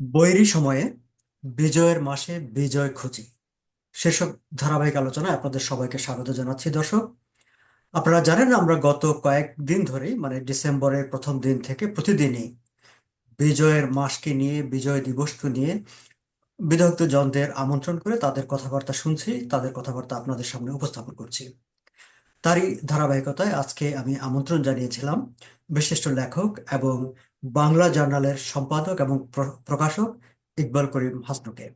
বৈরী সময়ে বিজয়ের মাসে বিজয় খুঁজি। সেসব ধারাবাহিক আলোচনায় আপনাদের সবাইকে স্বাগত জানাচ্ছি, দর্শক। আপনারা জানেন আমরা গত কয়েকদিন ধরেই মানে ডিসেম্বরের প্রথম দিন থেকে প্রতিদিনই বিজয়ের মাসকে নিয়ে, বিজয় দিবসকে নিয়ে বিদগ্ধ জনদের আমন্ত্রণ করে তাদের কথাবার্তা শুনছি, তাদের কথাবার্তা আপনাদের সামনে উপস্থাপন করছি। তারই ধারাবাহিকতায় আজকে আমি আমন্ত্রণ জানিয়েছিলাম বিশিষ্ট লেখক এবং বাংলা জার্নালের সম্পাদক এবং প্র- প্রকাশক ইকবাল করিম হাসনুকে।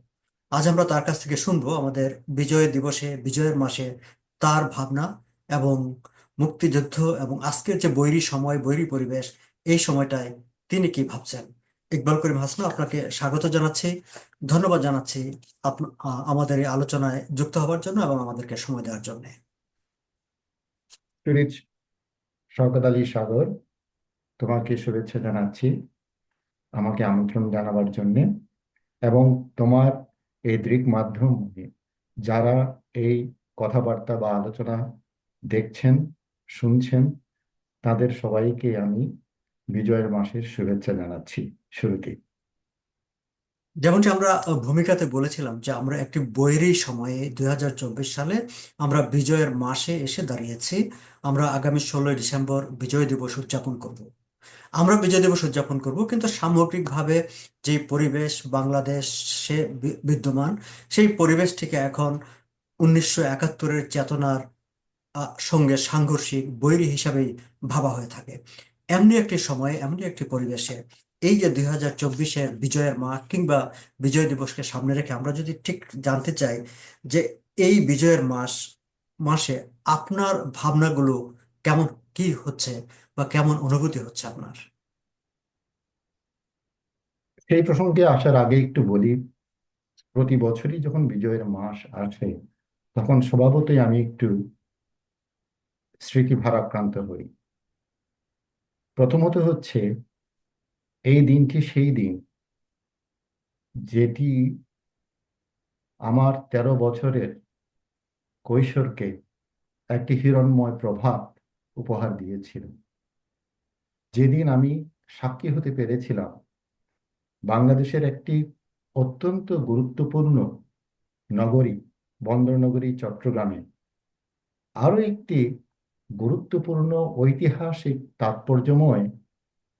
আজ আমরা তার কাছ থেকে শুনব আমাদের বিজয় দিবসে, বিজয়ের মাসে তার ভাবনা এবং মুক্তিযুদ্ধ এবং আজকের যে বৈরী সময়, বৈরী পরিবেশ, এই সময়টায় তিনি কি ভাবছেন? ইকবাল করিম হাসনু, আপনাকে স্বাগত জানাচ্ছি। ধন্যবাদ জানাচ্ছি আমাদের এই আলোচনায় যুক্ত হওয়ার জন্য এবং আমাদেরকে সময় দেওয়ার জন্য। শওকত আলী সাগর। তোমাকে শুভেচ্ছা জানাচ্ছি, আমাকে আমন্ত্রণ জানাবার জন্যে এবং তোমার এই দৃক মাধ্যমে যারা এই কথাবার্তা বা আলোচনা দেখছেন, শুনছেন, তাদের সবাইকে আমি বিজয়ের মাসের শুভেচ্ছা জানাচ্ছি শুরুতে। যেমনটি আমরা ভূমিকাতে বলেছিলাম যে আমরা একটি বৈরী সময়ে দুই হাজার চব্বিশ সালে আমরা বিজয়ের মাসে এসে দাঁড়িয়েছি। আমরা আগামী ষোলোই ডিসেম্বর বিজয় দিবস উদযাপন করব। আমরা বিজয় দিবস উদযাপন করব, কিন্তু সামগ্রিকভাবে যে পরিবেশ বাংলাদেশে বিদ্যমান, সেই পরিবেশটিকে এখন উনিশশো একাত্তরের চেতনার সঙ্গে সাংঘর্ষিক বৈরী হিসাবেই ভাবা হয়ে থাকে। এমনি একটি সময়ে, এমনি একটি পরিবেশে, এই যে দুই হাজার চব্বিশের বিজয়ের মাস কিংবা বিজয় দিবসকে সামনে রেখে আমরা যদি ঠিক জানতে চাই যে এই বিজয়ের মাস, মাসে আপনার ভাবনাগুলো কেমন, কি হচ্ছে? বা কেমন অনুভূতি হচ্ছে আপনার? সেই প্রসঙ্গে আসার আগে একটু বলি, প্রতি বছরই যখন বিজয়ের মাস আসে, তখন স্বভাবতই আমি একটু স্মৃতি ভারাক্রান্ত হই। প্রথমত হচ্ছে, এই দিনটি সেই দিন যেটি আমার তেরো বছরের কৈশোরকে একটি হিরণময় প্রভাব উপহার দিয়েছিল। যেদিন আমি সাক্ষী হতে পেরেছিলাম, বাংলাদেশের একটি অত্যন্ত গুরুত্বপূর্ণ নগরী, বন্দরনগরী, চট্টগ্রামে। আরও একটি গুরুত্বপূর্ণ ঐতিহাসিক তাৎপর্যময়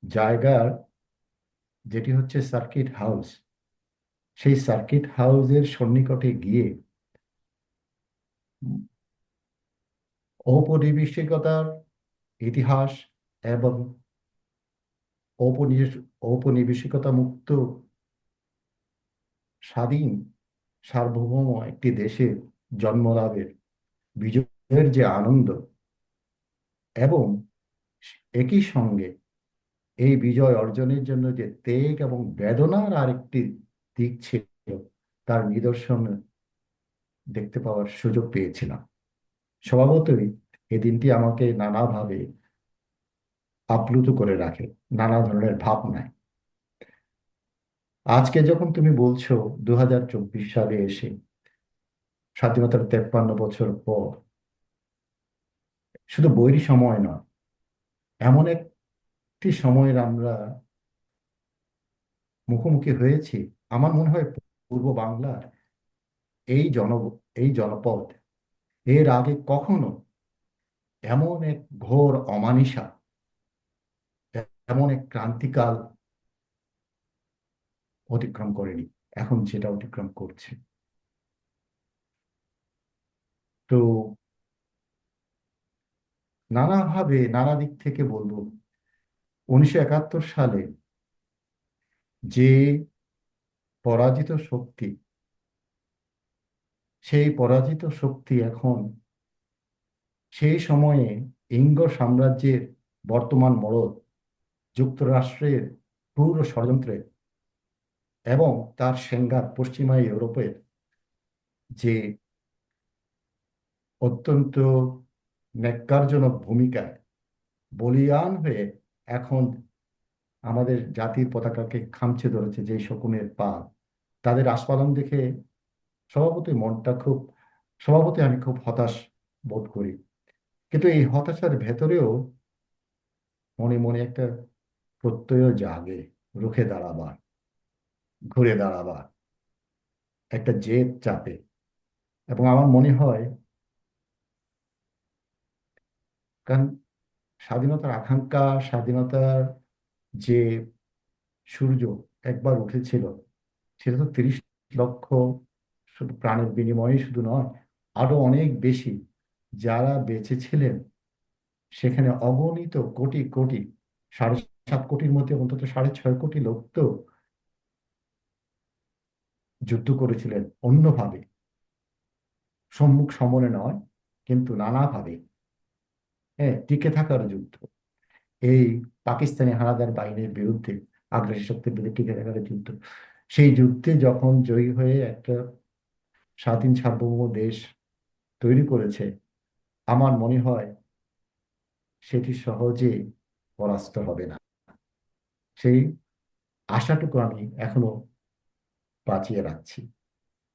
জায়গার, যেটি হচ্ছে সার্কিট হাউস। সেই সার্কিট হাউসের সন্নিকটে গিয়ে ঔপনিবেশিকতার ইতিহাস এবং ঔপনিবেশিকতা মুক্ত স্বাধীন, সার্বভৌম একটি দেশে জন্মলাভের, বিজয়ের যে আনন্দ এবং একই সঙ্গে এই বিজয় অর্জনের জন্য যে তেগ এবং বেদনার আরেকটি দিক ছিল, তার নিদর্শন দেখতে পাওয়ার সুযোগ পেয়েছিলাম। স্বভাবতই এই দিনটি আমাকে নানাভাবে আপ্লুত করে রাখে, নানা ধরনের ভাবনায়। আজকে যখন তুমি বলছো দু হাজার চব্বিশ সালে এসে স্বাধীনতার তেপ্পান্ন বছর পর, শুধু বৈরী সময় নয়, এমন একটি সময়ের আমরা মুখোমুখি হয়েছি। আমার মনে হয় পূর্ব বাংলার এই জন, এই জনপদ এর আগে কখনো এমন এক ঘোর অমানিসা এমন এক ক্রান্তিকাল অতিক্রম করেনি। এখন যেটা অতিক্রম করছে। তো নানাভাবে, নানা দিক থেকে বলব, উনিশশো একাত্তর সালে যে পরাজিত শক্তি, সেই পরাজিত শক্তি এখন সেই সময়ে ইঙ্গ সাম্রাজ্যের বর্তমান মরদ যুক্তরাষ্ট্রের ক্রূর ষড়যন্ত্রে এবং তার সেঙ্গার পশ্চিমা ইউরোপের যে অত্যন্ত ন্যাক্কারজনক ভূমিকায় বলিয়ান হয়ে এখন আমাদের জাতির পতাকাকে খামচে ধরেছে যে শকুনের পা। তাদের আস্ফালন দেখে স্বভাবতই মনটা খুব, স্বভাবতই আমি খুব হতাশ বোধ করি। কিন্তু এই হতাশার ভেতরেও মনে মনে একটা প্রত্যয় জাগে, রুখে দাঁড়াবার, ঘুরে দাঁড়াবার। একটা জেদ চাপে। এবং আমার মনে হয়, কারণ স্বাধীনতার আকাঙ্ক্ষা, স্বাধীনতার যে সূর্য একবার উঠেছিল, সেটা তো তিরিশ লক্ষ শুধু প্রাণের বিনিময়ে শুধু নয়, আরও অনেক বেশি যারা বেঁচে ছিলেন, সেখানে অগণিত কোটি কোটি সাড়ে সাত কোটির মধ্যে অন্তত সাড়ে ছয় কোটি লোক তো যুদ্ধ করেছিলেন অন্যভাবে। সম্মুখ সমরে নয়, কিন্তু নানাভাবে। হ্যাঁ টিকে থাকার যুদ্ধ। এই পাকিস্তানি হানাদার বাহিনীর বিরুদ্ধে আগ্রাসী শক্তির বিরুদ্ধে টিকে থাকার যুদ্ধ। সেই যুদ্ধে যখন জয়ী হয়ে একটা স্বাধীন সার্বভৌম দেশ তৈরি করেছে, আমার মনে হয় সেটি সহজে পরাস্ত হবে না। সেই আশাটুকু আমি এখনও বাঁচিয়ে রাখছি।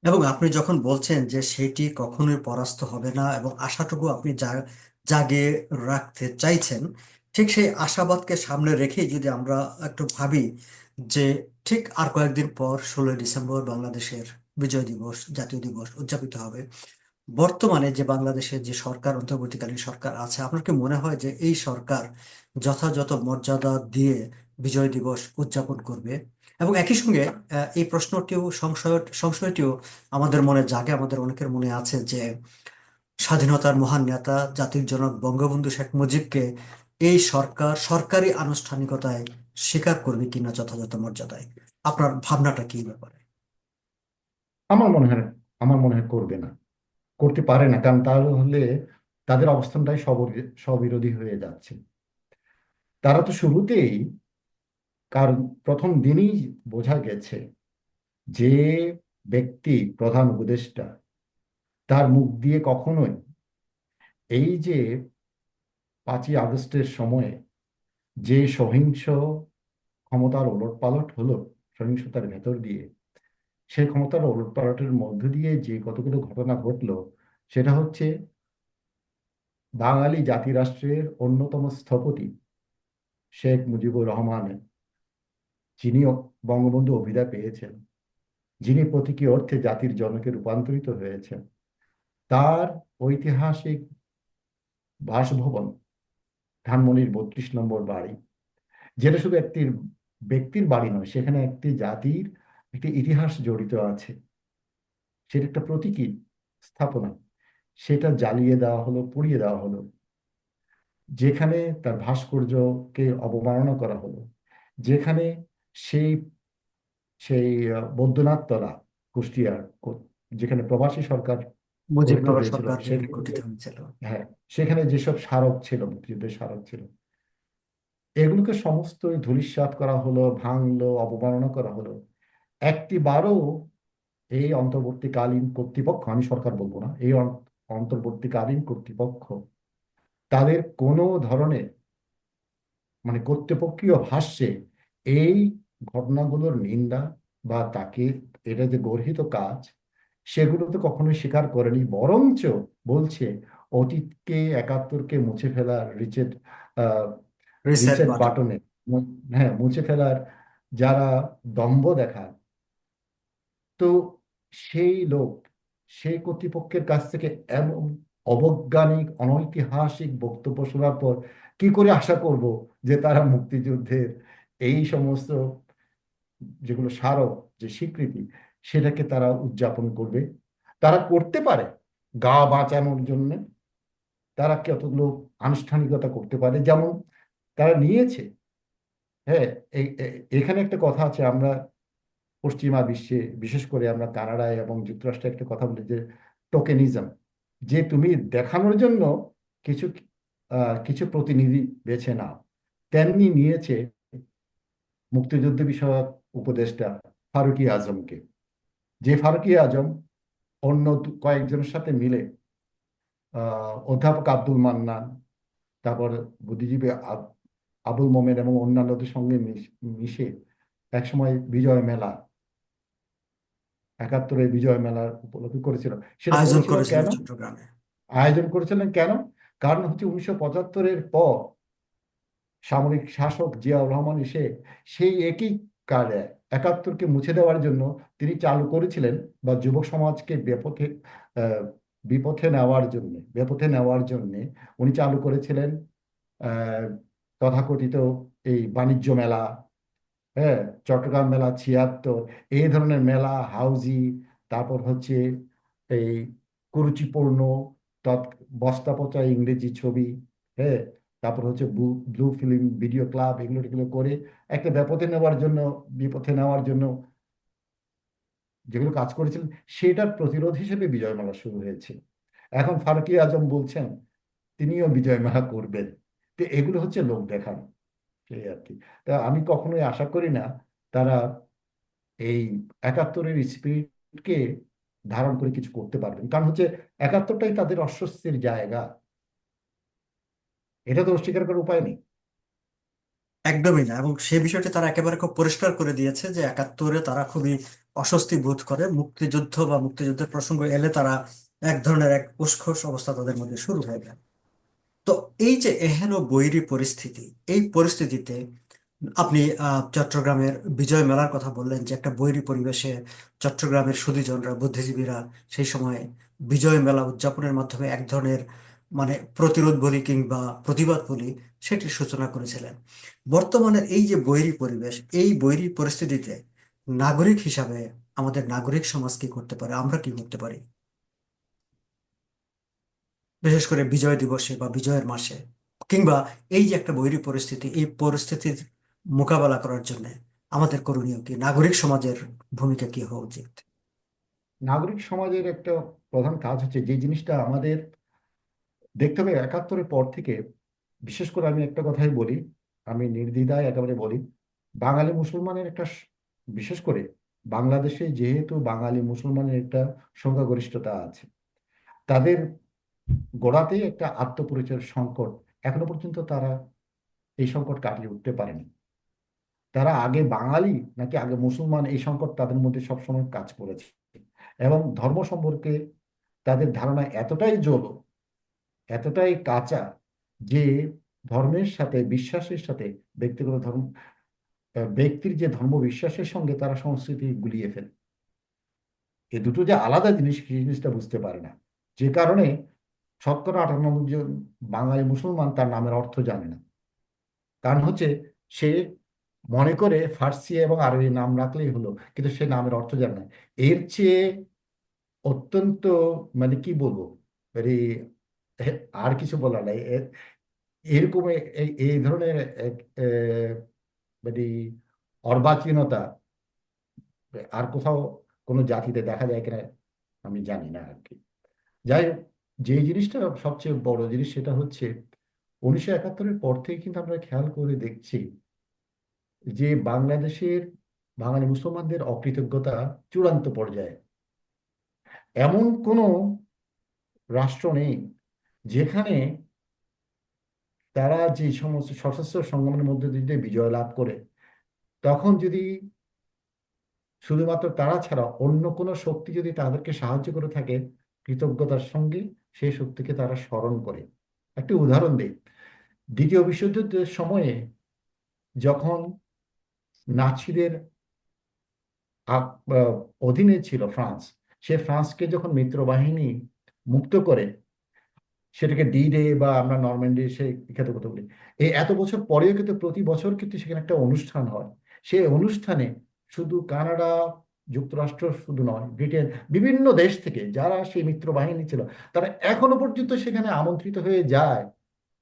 এবং আপনি যখন বলছেন যে সেটি কখনোই পরাস্ত হবে না এবং আশাটুকু আপনি জা- জাগিয়ে রাখতে চাইছেন, ঠিক সেই আশাবাদকে সামনে রেখেই যদি আমরা একটু ভাবি যে ঠিক আর কয়েকদিন পর ষোলোই ডিসেম্বর বাংলাদেশের বিজয় দিবস, জাতীয় দিবস উদযাপিত হবে। বর্তমানে যে বাংলাদেশের যে সরকার, অন্তর্বর্তীকালীন সরকার আছে, আপনার কি মনে হয় যে এই সরকার যথাযথ মর্যাদা দিয়ে বিজয় দিবস উদযাপন করবে। এবং একই সঙ্গে এই প্রশ্নটিও সংশয়, সংশয়টিও আমাদের মনে জাগে, আমাদের অনেকের মনে আছে যে স্বাধীনতার মহান নেতা, জাতির জনক বঙ্গবন্ধু শেখ মুজিবকে এই সরকার, সরকারি আনুষ্ঠানিকতায় স্বীকার করবে কিনা যথাযথ মর্যাদায়? আপনার ভাবনাটা কি ব্যাপারে? আমার মনে হয়, আমার মনে হয় করবে না। করতে পারে না, কারণ তাহলে তাদের অবস্থানটাই সবর- স্ববিরোধী হয়ে যাচ্ছে। তারা তো শুরুতেই কারণ প্রথম দিনই বোঝা গেছে যে ব্যক্তি প্রধান উপদেষ্টা, তার মুখ দিয়ে কখনোই এই যে পাঁচই আগস্টের সময়ে যে সহিংস ক্ষমতার ওলটপালট হলো সহিংসতার ভেতর দিয়ে, সেই ক্ষমতার ওলটপালটের মধ্য দিয়ে যে কতগুলো ঘটনা ঘটলো, সেটা হচ্ছে বাঙালি জাতিরাষ্ট্রের অন্যতম স্থপতি শেখ মুজিবুর রহমান যিনি বঙ্গবন্ধু অভিধা পেয়েছেন, যিনি প্রতীকী অর্থে জাতির জনকে রূপান্তরিত হয়েছেন, তার ঐতিহাসিক বাসভবন ধানমন্ডির বত্রিশ নম্বর বাড়ি, যেটা শুধু একটি ব্যক্তির বাড়ি নয়, সেখানে একটি জাতির একটি ইতিহাস জড়িত আছে। সেটা একটা প্রতীকী স্থাপনা। সেটা জ্বালিয়ে দেওয়া হলো, পুড়িয়ে দেওয়া হলো, যেখানে তার ভাস্কর্যকে অবমাননা করা হলো, যেখানে সেই সেই আহ, বৈদ্যনাথ তলা কুষ্টিয়ার যেখানে প্রবাসী সরকার হ্যাঁ সেখানে যেসব স্মারক ছিল মুক্তিযুদ্ধের স্মারক ছিল এগুলোকে সমস্ত ধূলিসাৎ করা হলো ভাঙলো অবমাননা করা হলো। একটি বারও এই অন্তর্বর্তীকালীন কর্তৃপক্ষ আমি সরকার বলব না এই অন- অন্তর্বর্তীকালীন কর্তৃপক্ষ তাদের কোনো ধরনের মানে কর্তৃপক্ষীয় ভাষ্যে এই ঘটনাগুলোর নিন্দা বা তাকে এটা যে গর্হিত কাজ সেগুলো তো কখনোই স্বীকার করেনি বরঞ্চ বলছে অতীতকে একাত্তরকে মুছে ফেলার রিচেট রিসেট রিসেট বাটনে হ্যাঁ মুছে ফেলার যারা দম্ভ দেখায় তো সেই লোক সেই কর্তৃপক্ষের কাছ থেকে এমন অবৈজ্ঞানিক অনৈতিহাসিক বক্তব্য শোনার পর কি করে আশা করব যে তারা মুক্তিযুদ্ধের এই সমস্ত যেগুলো স্মারক, যে স্বীকৃতি, সেটাকে তারা উদযাপন করবে। তারা করতে পারে গা বাঁচানোর জন্য। তারা কতগুলো আনুষ্ঠানিকতা করতে পারে? যেমন তারা নিয়েছে। হ্যাঁ এখানে একটা কথা আছে, আমরা পশ্চিমা বিশ্বে, বিশেষ করে আমরা কানাডায় এবং যুক্তরাষ্ট্রে একটা কথা বলি যে টোকেনিজম যে তুমি দেখানোর জন্য কিছু কিছু প্রতিনিধি বেছে নাও। তেমনি নিয়েছে মুক্তিযুদ্ধ বিষয়ক উপদেষ্টা ফারুকী আজমকে। যে ফারুকী আজম অন্য কয়েকজনের সাথে মিলে অধ্যাপক আব্দুল মান্নান তারপর বুদ্ধিজীবী আবুল মোমেন এবং অন্যান্যদের সঙ্গে মিশ- একসময় বিজয় মেলা একাত্তরের বিজয় মেলার উপলব্ধি করেছিল। আয়োজন করেছিলেন কেন? কারণ হচ্ছে উনিশশো পঁচাত্তরের পর সামরিক শাসক জিয়াউর রহমান এসে সেই একই কার একাত্তরকে মুছে দেওয়ার জন্য তিনি চালু করেছিলেন বা যুবক সমাজকে বিপথে বিপথে নেওয়ার জন্য, বিপথে নেওয়ার জন্য উনি চালু করেছিলেন তথাকথিত এই বাণিজ্য মেলা হ্যাঁ চট্টগ্রাম মেলা ছিয়াত্তর, এই ধরনের মেলা, হাউজি, তারপর হচ্ছে এই কুরুচিপূর্ণ, তৎ বস্তা পচা ইংরেজি ছবি হ্যাঁ তারপর হচ্ছে ব্লু ফিল্ম ভিডিও ক্লাব এগুলো টেগুলো করে একটা বিপথে নেওয়ার জন্য, বিপথে নেওয়ার জন্য যেগুলো কাজ করেছিলেন, সেটার প্রতিরোধ হিসেবে বিজয় মেলা শুরু হয়েছিল এখন ফারুকি আজম বলছেন, তিনিও বিজয় মেলা করবেন। তো এগুলো হচ্ছে লোক দেখানো সেই আর কি। তা আমি কখনোই আশা করি না তারা এই একাত্তরের স্পিরিটকে ধারণ করে কিছু করতে পারবেন। কারণ হচ্ছে একাত্তরটাই তাদের অস্বস্তির জায়গা। এটা তো অস্বীকার করার উপায় নেই। একদমই না এবং সেই বিষয়টি তারা একেবারে খুব পরিষ্কার করে দিয়েছে যে একাত্তরে তারা খুবই অস্বস্তি বোধ করে মুক্তিযুদ্ধ বা মুক্তিযুদ্ধের প্রসঙ্গ এলে তারা এক ধরনের এক উসখোস অবস্থা তাদের মধ্যে শুরু হয়ে যায়। তো এই যে এহেন বৈরী পরিস্থিতি এই পরিস্থিতিতে আপনি আহ, চট্টগ্রামের বিজয় মেলার কথা বললেন যে একটা বৈরী পরিবেশে চট্টগ্রামের সুধীজনরা বুদ্ধিজীবীরা সেই সময় বিজয় মেলা উদযাপনের মাধ্যমে এক ধরনের মানে প্রতিরোধ বলি কিংবা প্রতিবাদ বলি, সেটির সূচনা করেছিলেন। বর্তমানের এই যে বৈরী পরিবেশ, এই বৈরী পরিস্থিতিতে নাগরিক হিসাবে আমাদের নাগরিক সমাজ কি করতে পারে? আমরা কি করতে পারি? বিশেষ করে বিজয় দিবসে বা বিজয়ের মাসে, কিংবা এই যে একটা বৈরী পরিস্থিতি, এই পরিস্থিতির মোকাবেলা করার জন্য আমাদের করণীয় কি? নাগরিক সমাজের ভূমিকা কি হওয়া উচিত? নাগরিক সমাজের একটা প্রধান কাজ হচ্ছে যে জিনিসটা আমাদের দেখতে হবে একাত্তরের পর থেকে, বিশেষ করে আমি একটা কথাই বলি, আমি নির্দ্বিধায় একেবারে বলি, বাঙালি মুসলমানের একটা বিশেষ করে বাংলাদেশে যেহেতু বাঙালি মুসলমানের একটা সংখ্যাগরিষ্ঠতা আছে, তাদের গোড়াতেই একটা আত্মপরিচয়ের সংকট এখনও পর্যন্ত তারা এই সংকট কাটিয়ে উঠতে পারেনি। তারা আগে বাঙালি নাকি আগে মুসলমান এই সংকট তাদের মধ্যে সবসময় কাজ করেছে এবং ধর্ম সম্পর্কে তাদের ধারণা এতটাই জল এতটাই কাঁচা যে ধর্মের সাথে, বিশ্বাসের সাথে, ব্যক্তিগত ধর্ম ব্যক্তির যে ধর্ম, বিশ্বাসের সঙ্গে তারা সংস্কৃতি গুলিয়ে ফেলে। এ দুটো যে আলাদা জিনিস জিনিসটা বুঝতে পারে না। যে কারণে শতকরা আটানব্বই জন বাঙালি মুসলমান তার নামের অর্থ জানে না। কারণ হচ্ছে সে মনে করে ফার্সি এবং আরবি নাম রাখলেই হলো, কিন্তু সে নামের অর্থ জানে না। এর চেয়ে অত্যন্ত মানে কি বলব? মানে আর কিছু বলার নাই। এরকম এই ধরনের মানে অর্বাচীনতা, আর কোথাও কোনো জাতিতে দেখা যায় কিনা আমি জানি না আর কি। যাই যে জিনিসটা সবচেয়ে বড় জিনিস সেটা হচ্ছে উনিশশো একাত্তরের পর থেকে কিন্তু আমরা খেয়াল করে দেখছি যে বাংলাদেশের, বাঙালি মুসলমানদের অকৃতজ্ঞতা চূড়ান্ত পর্যায়ে। এমন কোনো রাষ্ট্র নেই যেখানে তারা যে সমস্ত সশস্ত্র সংগ্রামের মধ্যে দিয়ে বিজয় লাভ করে তখন যদি শুধুমাত্র তারা ছাড়া অন্য কোনো শক্তি যদি তাদেরকে সাহায্য করে থাকে কৃতজ্ঞতার সঙ্গে সেই শক্তিকে তারা স্মরণ করে। একটি উদাহরণ দিই। দ্বিতীয় বিশ্বযুদ্ধের সময়ে যখন আহ, অধীনে ছিল ফ্রান্স সে ফ্রান্সকে যখন মিত্রবাহিনী মুক্ত করে সেটাকে ডি ডে বা আমরা নরম্যান্ডি সে খ্যাত কথা বলি। এই এত বছর পরেও কিন্তু প্রতি বছর কিন্তু সেখানে একটা অনুষ্ঠান হয়। সেই অনুষ্ঠানে শুধু কানাডা, যুক্তরাষ্ট্র শুধু নয়, ব্রিটেন, বিভিন্ন দেশ থেকে যারা সেই মিত্র বাহিনী ছিল, তারা এখনও পর্যন্ত সেখানে আমন্ত্রিত হয়ে যায়।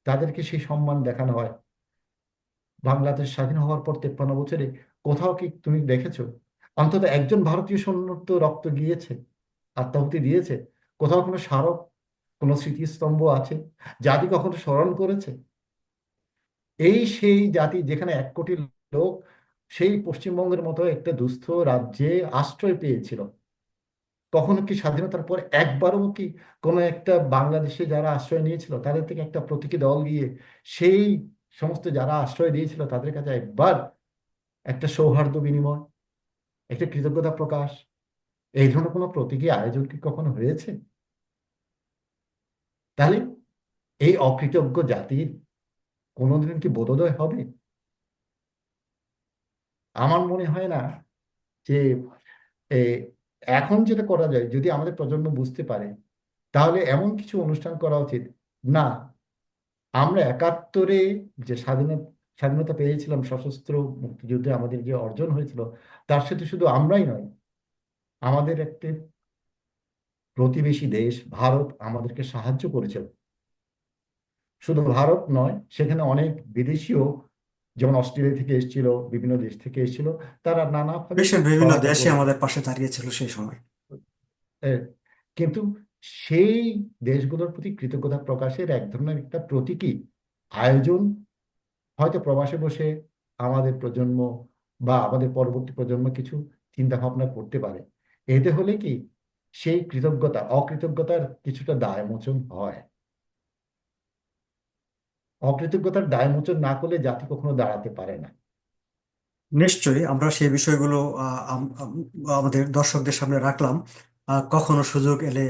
তাদেরকে সেই সম্মান দেখানো হয়। বাংলাদেশ স্বাধীন হওয়ার পর তেপ্পান্ন বছরে কোথাও কি তুমি দেখেছ? অন্তত একজন ভারতীয় সৈন্য তো রক্ত গিয়েছে আত্মাহুতি দিয়েছে, কোথাও কোনো স্মারক কোনো স্মৃতিস্তম্ভ আছে? জাতি কখনো স্মরণ করেছে? এই সেই জাতি যেখানে এক কোটি লোক, সেই পশ্চিমবঙ্গের মতো একটা দুস্থ রাজ্যে আশ্রয় পেয়েছিল। কখনো কি স্বাধীনতার পর একবারও কি কোনো একটা বাংলাদেশে যারা আশ্রয় নিয়েছিল, তাদের থেকে একটা প্রতীকী দল গিয়ে সেই সমস্ত যারা আশ্রয় দিয়েছিল, তাদের কাছে একবার একটা সৌহার্দ্য বিনিময়, একটা কৃতজ্ঞতা প্রকাশ? এই ধরনের কোনো প্রতীকী আয়োজন কি কখনো হয়েছে? তাহলে এই অকৃতজ্ঞ জাতির কোনোদিন কি বোধোদয় হবে? আমার মনে হয় না যে এখন যেটা করা যায়, যদি আমাদের প্রজন্ম বুঝতে পারে, তাহলে এমন কিছু অনুষ্ঠান করা উচিত। না, আমরা একাত্তরে যে স্বাধীনতা স্বাধীনতা পেয়েছিলাম, সশস্ত্র মুক্তিযুদ্ধে আমাদের যে অর্জন হয়েছিল, তার সাথে শুধু আমরাই নয়, আমাদের একটি প্রতিবেশী দেশ ভারত আমাদেরকে সাহায্য করেছিল শুধু ভারত নয় সেখানে অনেক বিদেশিও যেমন অস্ট্রেলিয়া থেকে এসেছিল বিভিন্ন দেশ থেকে এসেছিল তারা বিশ্বের বিভিন্ন দেশে আমাদের পাশে দাঁড়িয়েছিল সেই সময়। কিন্তু সেই দেশগুলোর প্রতি কৃতজ্ঞতা প্রকাশের এক ধরনের একটা প্রতীকী আয়োজন হয়তো প্রবাসে বসে আমাদের প্রজন্ম বা আমাদের পরবর্তী প্রজন্ম কিছু চিন্তা ভাবনা করতে পারে। এতে হলে কি সেই কৃতজ্ঞতা, অকৃতজ্ঞতার কিছুটা দায়মোচন হয়। অকৃতজ্ঞতার দায়মোচন না করলে জাতি কখনো দাঁড়াতে পারে না। নিশ্চয়ই আমরা সেই বিষয়গুলো আমাদের দর্শকদের সামনে রাখলাম। কখনো সুযোগ এলে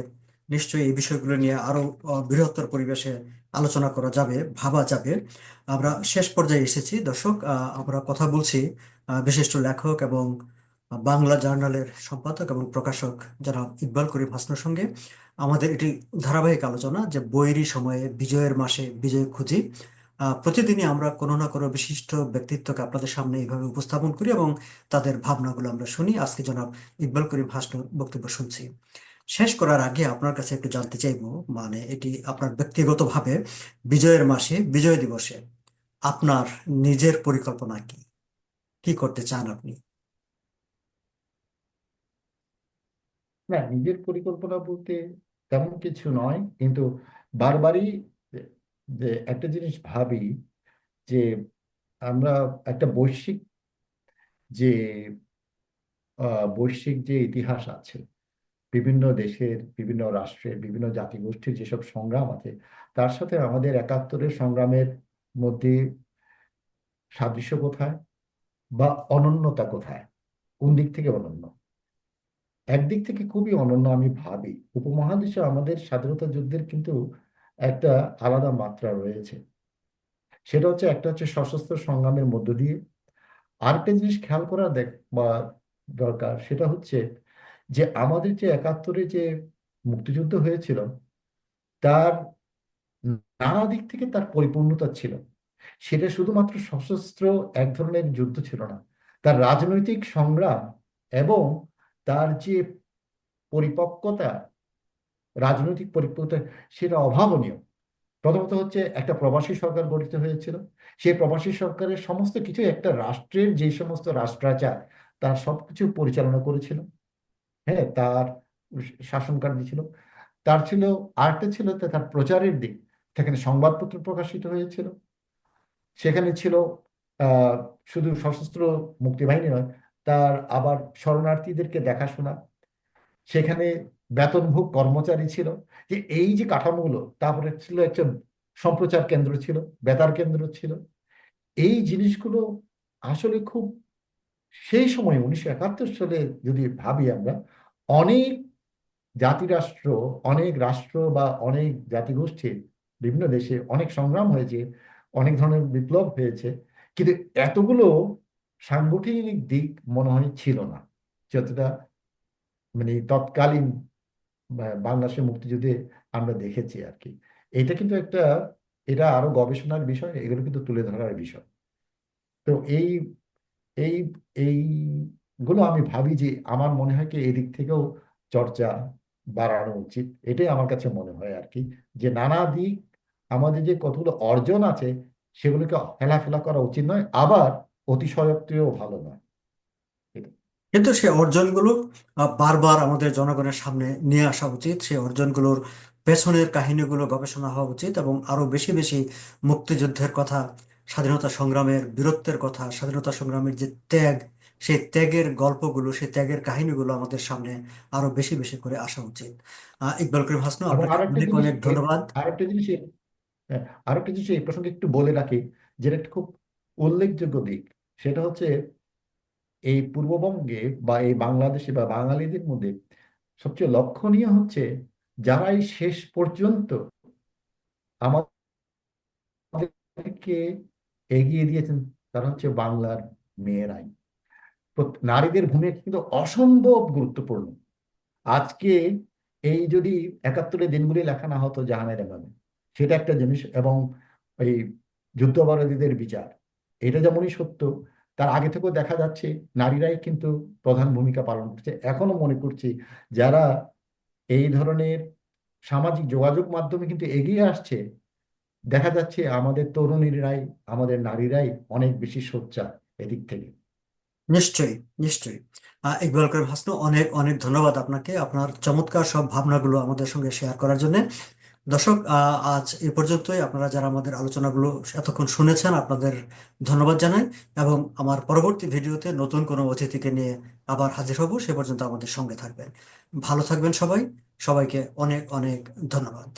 নিশ্চয়ই এই বিষয়গুলো নিয়ে আরও বৃহত্তর পরিবেশে আলোচনা করা যাবে, ভাবা যাবে। আমরা শেষ পর্যায়ে এসেছি। দর্শক আমরা কথা বলছি বিশিষ্ট লেখক এবং বাংলা জার্নালের সম্পাদক এবং প্রকাশক যারা ইকবাল করিম হাসানের সঙ্গে, আমাদের এটি ধারাবাহিক আলোচনা যে বৈরী সময়ে, বিজয়ের মাসে বিজয় খুঁজি। প্রতিদিনই আমরা কোনো না কোনো বিশিষ্ট ব্যক্তিত্বকে আপনাদের সামনে এইভাবে উপস্থাপন করি এবং তাদের ভাবনাগুলো আমরা শুনি। আজকে জনাব ইকবাল করিম হাসনের বক্তব্য শুনছি। শেষ করার আগে আপনার কাছে একটু জানতে চাইব মানে এটি আপনার ব্যক্তিগতভাবে বিজয়ের মাসে বিজয় দিবসে আপনার নিজের পরিকল্পনা কি? কি করতে চান আপনি? না, নিজের পরিকল্পনা বলতে তেমন কিছু নয়, কিন্তু বারবারই যে- একটা জিনিস ভাবি যে, আমরা একটা বৈশ্বিক যে বৈশ্বিক যে ইতিহাস আছে, বিভিন্ন দেশের, বিভিন্ন রাষ্ট্রের, বিভিন্ন জাতিগোষ্ঠীর যেসব সংগ্রাম আছে, তার সাথে আমাদের একাত্তরের সংগ্রামের মধ্যে সাদৃশ্য কোথায় বা অনন্যতা কোথায়? কোন দিক থেকে অনন্য? একদিক থেকে খুবই অনন্য, আমি ভাবি। উপমহাদেশে আমাদের স্বাধীনতা যুদ্ধের কিন্তু একটা আলাদা মাত্রা রয়েছে। সেটা হচ্ছে, একটা হচ্ছে সশস্ত্র সংগ্রামের মধ্য দিয়ে। আরেকটা জিনিস খেয়াল করা দেখ, বা দরকার, সেটা হচ্ছে যে, আমাদের যে একাত্তরে যে মুক্তিযুদ্ধ হয়েছিল, তার নানা দিক থেকে তার পরিপূর্ণতা ছিল। সেটা শুধুমাত্র সশস্ত্র এক ধরনের যুদ্ধ ছিল না। তার রাজনৈতিক সংগ্রাম এবং তার যে পরিপক্কতা, রাজনৈতিক পরিপক্কতা, সেটা অভাবনীয়। প্রথমত হচ্ছে একটা প্রবাসী সরকার গঠিত হয়েছিল। সেই প্রবাসী সরকারের সমস্ত কিছু একটা রাষ্ট্রের যে সমস্ত রাষ্ট্রাচার, তার সবকিছু পরিচালনা করেছিল। হ্যাঁ তার শাসনকার্য ছিল তার ছিল, আরেকটা ছিল তার প্রচারের দিক সেখানে সংবাদপত্র প্রকাশিত হয়েছিল। সেখানে ছিল শুধু সশস্ত্র মুক্তিবাহিনী নয় তার আবার শরণার্থীদেরকে দেখাশোনা। সেখানে বেতনভোগ কর্মচারী ছিল। যে এই যে কাঠামোগুলো, তারপরে ছিল একটা সম্প্রচার কেন্দ্র ছিল, বেতার কেন্দ্র ছিল। এই জিনিসগুলো আসলে খুব সেই সময় উনিশশো একাত্তর সালে যদি ভাবি আমরা, অনেক জাতিরাষ্ট্র, অনেক রাষ্ট্র বা অনেক জাতিগোষ্ঠীর বিভিন্ন দেশে অনেক সংগ্রাম হয়েছে, অনেক ধরনের বিপ্লব হয়েছে। কিন্তু এতগুলো সাংগঠনিক দিক মনে হয় ছিল না। যতটা মানে তৎকালীন বাংলাদেশের মুক্তিযুদ্ধে আমরা দেখেছি আর কি এটা কিন্তু একটা, এটা আরও গবেষণার বিষয়, এগুলো কিন্তু তুলে ধরার বিষয়। তো এই এই, এইগুলো আমি ভাবি যে আমার মনে হয় কি এদিক থেকেও চর্চা বাড়ানো উচিত। এটাই আমার কাছে মনে হয় আর কি যে নানা দিক আমাদের যে কতগুলো অর্জন আছে, সেগুলোকে হেলাফেলা করা উচিত নয়। আবার অতিশয়োক্তিও ভালো নয়। কিন্তু সেই অর্জনগুলো বারবার আমাদের জনগণের সামনে নিয়ে আসা উচিত। সেই অর্জনগুলোর পেছনের কাহিনীগুলো গবেষণা হওয়া উচিত এবং আরও বেশি বেশি মুক্তিযুদ্ধের কথা স্বাধীনতা সংগ্রামের বীরত্বের কথা স্বাধীনতা সংগ্রামের যে ত্যাগ সেই ত্যাগের গল্পগুলো সেই ত্যাগের কাহিনীগুলো আমাদের সামনে আরও বেশি বেশি করে আসা উচিত। আহ ইকবাল করিম হাসনু আপনাকে আরেকটা অনেক জিনিস অনেক ধন্যবাদ। আরেকটা জিনিস হ্যাঁ, আরেকটা জিনিস এই প্রসঙ্গে একটু বলে রাখি যেটা একটা খুব উল্লেখযোগ্য দিক। সেটা হচ্ছে এই পূর্ববঙ্গে বা এই বাংলাদেশে বা বাঙালিদের মধ্যে সবচেয়ে লক্ষণীয় হচ্ছে যারাই শেষ পর্যন্ত আমাদেরকে এগিয়ে দিয়েছেন, তারা হচ্ছে বাংলার মেয়েরাই। নারীদের ভূমিকা কিন্তু অসম্ভব গুরুত্বপূর্ণ। আজকে এই যদি একাত্তরের দিনগুলি লেখা না হতো জাহানের এভাবে সেটা একটা জিনিস এবং এই যুদ্ধাপরাধীদের বিচার। এটা যেমনই সত্য, তার আগে থেকেও দেখা যাচ্ছে নারীরাই কিন্তু প্রধান ভূমিকা পালন করছে। এখনও মনে করছি যারা এই ধরনের সামাজিক যোগাযোগ মাধ্যমে কিন্তু এগিয়ে আসছে, দেখা যাচ্ছে আমাদের তরুণীরাই, আমাদের নারীরাই অনেক বেশি সোচ্চার এদিক থেকে। নিশ্চয়ই নিশ্চয়ই। ইকবাল অনেক অনেক ধন্যবাদ আপনাকে, আপনার চমৎকার সব ভাবনাগুলো আমাদের সঙ্গে শেয়ার করার জন্য। দর্শক আজ এ পর্যন্তই। আপনারা যারা আমাদের আলোচনাগুলো এতক্ষণ শুনেছেন, আপনাদের ধন্যবাদ জানাই এবং আমার পরবর্তী ভিডিওতে নতুন কোনো অতিথিকে নিয়ে আবার হাজির হব, সে পর্যন্ত আমাদের সঙ্গে থাকবেন। ভালো থাকবেন সবাই। সবাইকে অনেক অনেক ধন্যবাদ।